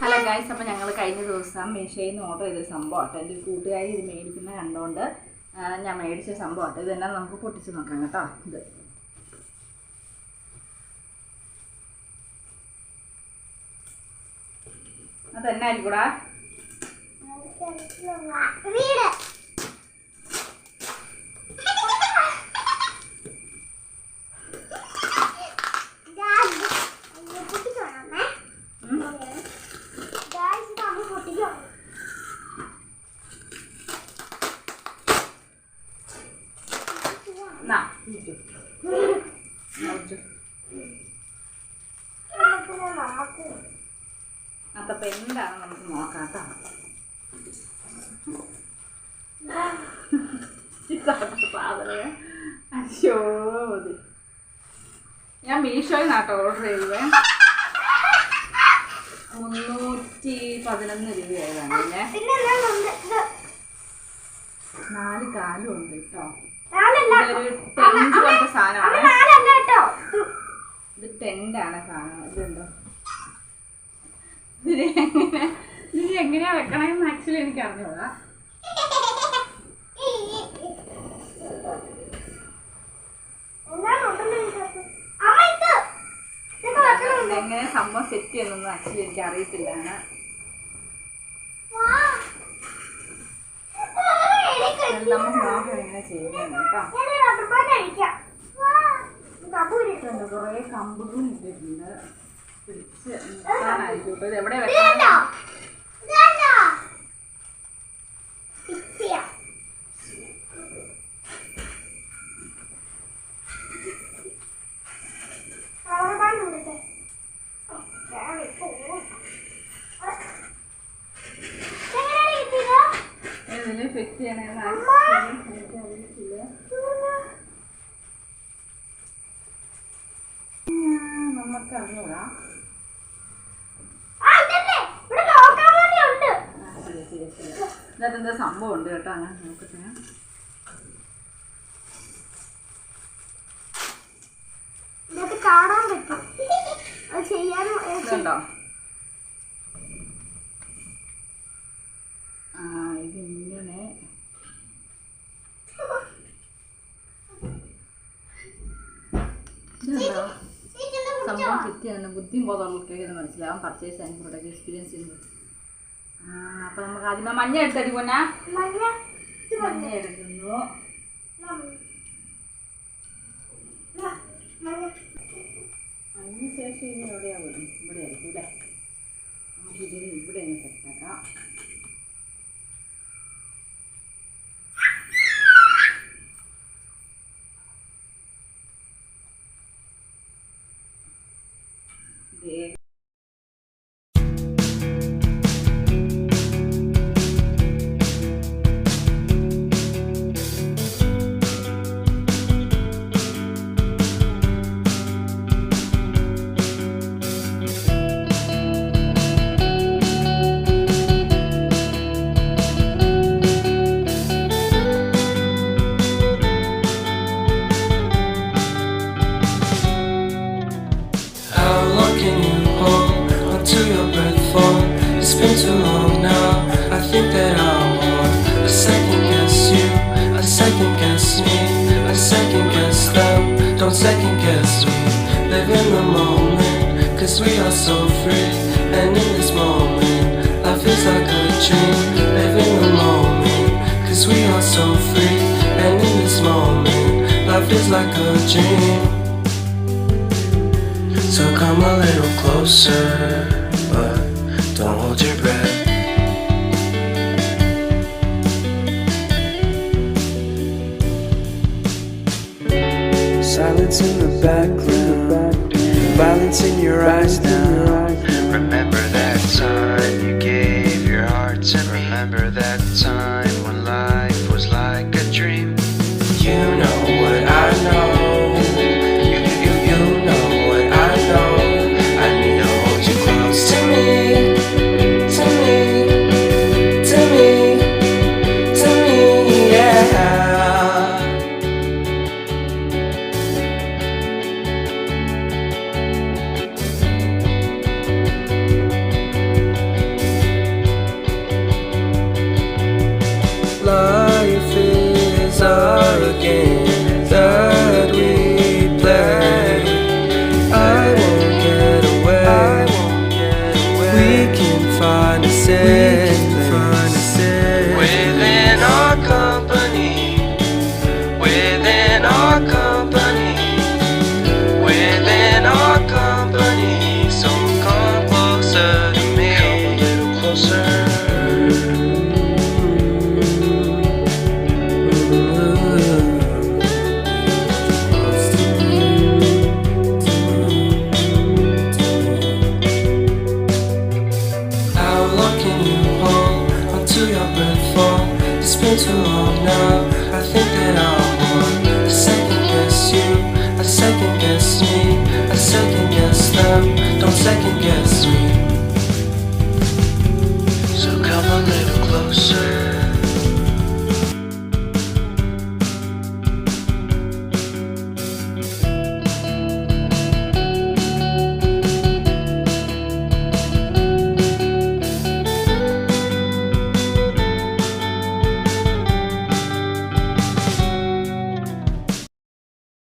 Hello guys അപ്പോൾ ഞങ്ങൾ കഴിഞ്ഞ ദിവസം മീഷോയിൽ നിന്ന് ഓർഡർ ചെയ്തൊരു സംഭവമാട്ടോ എന്റെ കൂട്ടുകാരി ഇത് മേടിക്കുന്ന കണ്ടുകൊണ്ട് ഞാൻ മേടിച്ച സംഭവമാട്ടോ ഇതെല്ലാം നമുക്ക് പൊട്ടിച്ച് നോക്കാം കേട്ടോ. ഇത്. അതെന്നായിരിക്കൂടാ അപ്പോൾ എന്താണ് നമുക്ക് നോക്കാം കേട്ടോ. ഇതാണ് സാധനം അയ്യോ ഞാൻ മീഷോയിൽ നിന്നാട്ടോ ഓർഡർ ചെയ്തത്. മുന്നൂറ്റി പതിനൊന്ന് രൂപയായതാണ് പിന്നെ പിന്നെ നാല് കാലും ഉണ്ട് കേട്ടോ. പോലത്തെ സാധനമാണ്. ഇത് സാധനം. ഇതുണ്ടോ ഇതിന് എങ്ങനെ ഇതിന് എങ്ങനെയാ വെക്കണമെന്ന് ആക്ച്വലി എനിക്ക് അറിഞ്ഞോളാ എങ്ങനെ. സംഭവം സെറ്റ് ചെയ്യുന്നൊന്നും ആക്ച്വലി എനിക്ക് അറിയത്തില്ലാണ് വാ. എനിക്ക് ഇത് നമുക്ക് നോക്കാം എങ്ങനെ ചെയ്യുന്നത് കേട്ടോ. കുറേ കമ്പുകളും ഇട്ടിട്ടുണ്ട്. പിടിച്ച് നിർത്താനായിരിക്കും കേട്ടോ ഇത് എവിടെ വെക്കണം കണ്ടോ? ഇത് കണ്ടോ? Fix ചെയ്യാം. rubber band കൊടുത്തേ. ഓ, ഞാൻ ഇപ്പോ ഓടും. ഇതെങ്ങനെയാണ് കിട്ടിയത്? ഇതിൽ ഫിറ്റ് ചെയ്യണമെന്ന് അമ്മ. ആക്ച്വലി എനിക്ക് അറിയത്തില്ല ഞാൻ നമുക്ക് അറിഞ്ഞൂടാ ആ, ഇതല്ലേ? ഇവിടെ നോക്കാൻ വേണ്ടി ഇതിനകത്ത് എന്താ സംഭവം ഉണ്ട് കേട്ടോ അങ്ങനെ നോക്കട്ടെ ഇതിനകത്ത് കാണാൻ പറ്റും അത് ചെയ്യാനും ഏ, ചെയ്- ഇതുണ്ടോ ആ ഇതിങ്ങനെ ഇതുണ്ടോ ഇതിന്റെ ചെയ്യുന്ന ബുദ്ധിയും ബോധമുള്ളവർക്ക് ഇത് മനസ്സിലാവും. പർച്ചേസ് ആൻഡ് പ്രൊഡക്റ്റ് എക്സ്പീരിയൻസ് ചെയ്യുന്നത്. ആ അപ്പം നമുക്ക് ആദ്യമേ മഞ്ഞ എടുത്തടി പോന്നാ. മഞ്ഞ എടുക്കുന്നു. de Don't second guess me. Live in the moment, cause we are so free. And in this moment, life is like a dream. Live in the moment, cause we are so free. And in this moment, life is like a dream. So come a little closer, but don't hold your breath. In the background, violence in your eyes now. again. Looking you hold until your breath fall. It's been too long now. I think that I want to second guess you. I second guess me. I second guess them. Don't second guess me.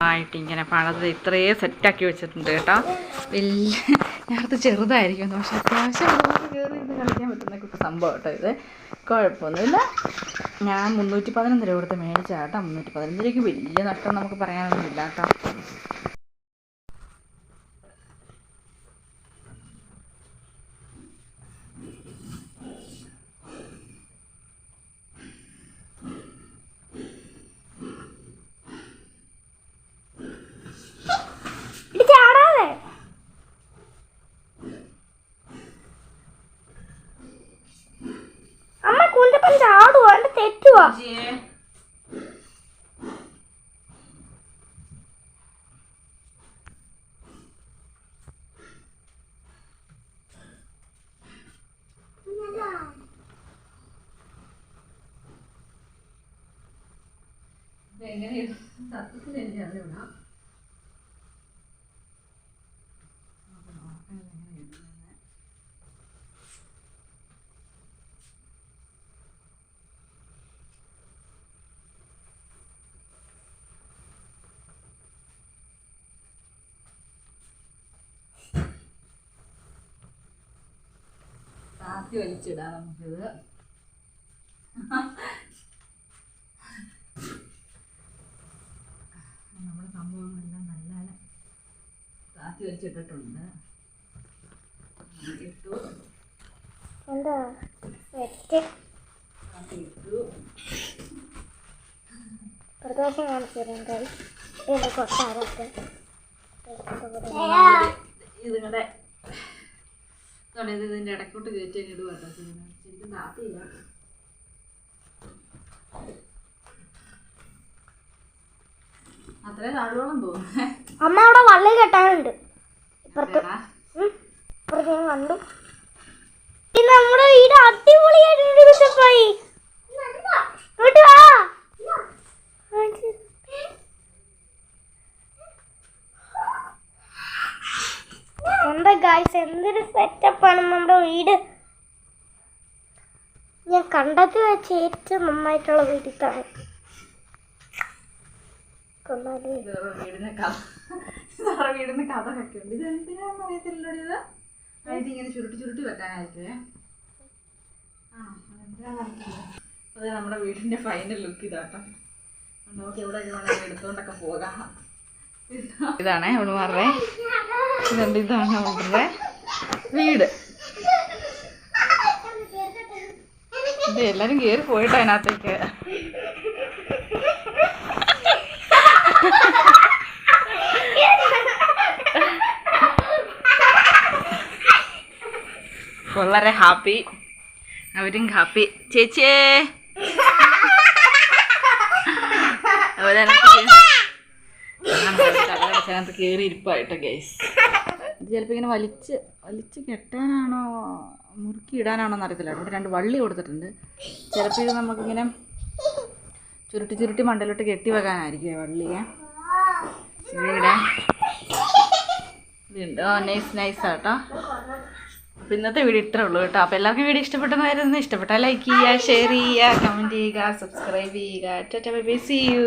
ആയിട്ട് ഇങ്ങനെ പഴത് ഇത്രയേ സെറ്റാക്കി വെച്ചിട്ടുണ്ട് കേട്ടോ. വലിയ ഞാനത് ചെറുതായിരിക്കും പക്ഷെ അത്യാവശ്യം കയറി ഇരുന്ന് കളിക്കാൻ പറ്റുന്ന കുട്ടി സംഭവം കേട്ടോ ഇത്. കുഴപ്പമൊന്നുമില്ല. ഞാൻ മുന്നൂറ്റി പതിനൊന്ന് രൂപ കൊടുത്ത് മേടിച്ചാട്ടോ മുന്നൂറ്റി പതിനൊന്ന് രൂപയ്ക്ക് വലിയ നഷ്ടം നമുക്ക് പറയാനൊന്നുമില്ല കേട്ടോ. എന്റെ തെറ്റുവാ താത്തി വലിച്ചിടാം നമുക്കിത് നമ്മുടെ സംഭവങ്ങളെല്ലാം നല്ല മാറ്റി വലിച്ചിട്ടിട്ടുണ്ട്. ഇട്ടു എന്താ? ഇട്ടു കാണിച്ചു തരാം കൊട്ടാരൊക്കെ ഇത് ഇതിന്റെ ഇടയ്ക്കോട്ട് കയറ്റി അങ്ങ് ഇടുക കേട്ടോ ചെയ്യുന്നത് ശരിക്കും താത്തിയില്ല. അത്രേ താഴോളം തോന്നുന്നു അമ്മ അവിടെ വള്ളി കെട്ടാനുണ്ട്. ഇപ്പുറത്ത്. ഇപ്പുറത്ത് ഞാൻ കണ്ടു. നമ്മുടെ വീട് അടിപൊളിയായിട്ടുണ്ട് കുത്തപ്പായി ഇങ്ങോട്ട് വാ കാണിച്ച് തരാം. എന്താ ഗായ്സ് എന്തൊരു സെറ്റപ്പാണ് നമ്മുടെ വീട്? ഞാൻ കണ്ടത് വെച്ച് ഏറ്റവും നന്നായിട്ടുള്ള വീട്ടിലാണ് കഥ ഇത് ഇത്? ചുരുട്ടി ചുരുട്ടി ആ അതെ നമ്മുടെ വീടിന്റെ ഫൈനൽ ലുക്ക് ഇതാട്ടോ. നമുക്ക് എവിടെ എടുത്തോണ്ടൊക്കെ പോകാം. ഇതാണേ അവളുമാരുടെ ഇതുണ്ട് ഇതാണ് അവളുടെ വീട്. ഇത് എല്ലാരും കേറി പോയിട്ടോ അതിനകത്തേക്ക്. വളരെ ഹാപ്പി. അവരും ഹാപ്പി. ചേച്ചിയേ. അവരതിനകത്ത് കയറി ഇരിപ്പായിട്ട് ഗൈസ് ഇത് ചിലപ്പോൾ ഇങ്ങനെ വലിച്ച് വലിച്ച് കെട്ടാനാണോ മുറുക്കി ഇടാനാണോ എന്നറിയത്തില്ല. ഇവിടെ രണ്ട് വള്ളി കൊടുത്തിട്ടുണ്ട്. ചിലപ്പോൾ ഇത് നമുക്കിങ്ങനെ ചുരുട്ടി ചുരുട്ടി മണ്ടലോട്ട് കെട്ടി വെക്കാനായിരിക്കും വള്ളിയെ. ഇവിടെ. ഇതുണ്ട്. ഓ നൈസ് നൈസ് ആട്ടോ. അപ്പോൾ ഇന്നത്തെ വീഡിയോ ഇത്രേ ഉള്ളൂ കേട്ടോ. അപ്പോൾ എല്ലാവർക്കും വീഡിയോ ഇഷ്ടപ്പെട്ടെന്ന് ഇഷ്ടപ്പെട്ടാൽ ലൈക്ക് ചെയ്യുക ഷെയർ ചെയ്യുക കമന്റ് ചെയ്യുക സബ്സ്ക്രൈബ് ചെയ്യുക. By U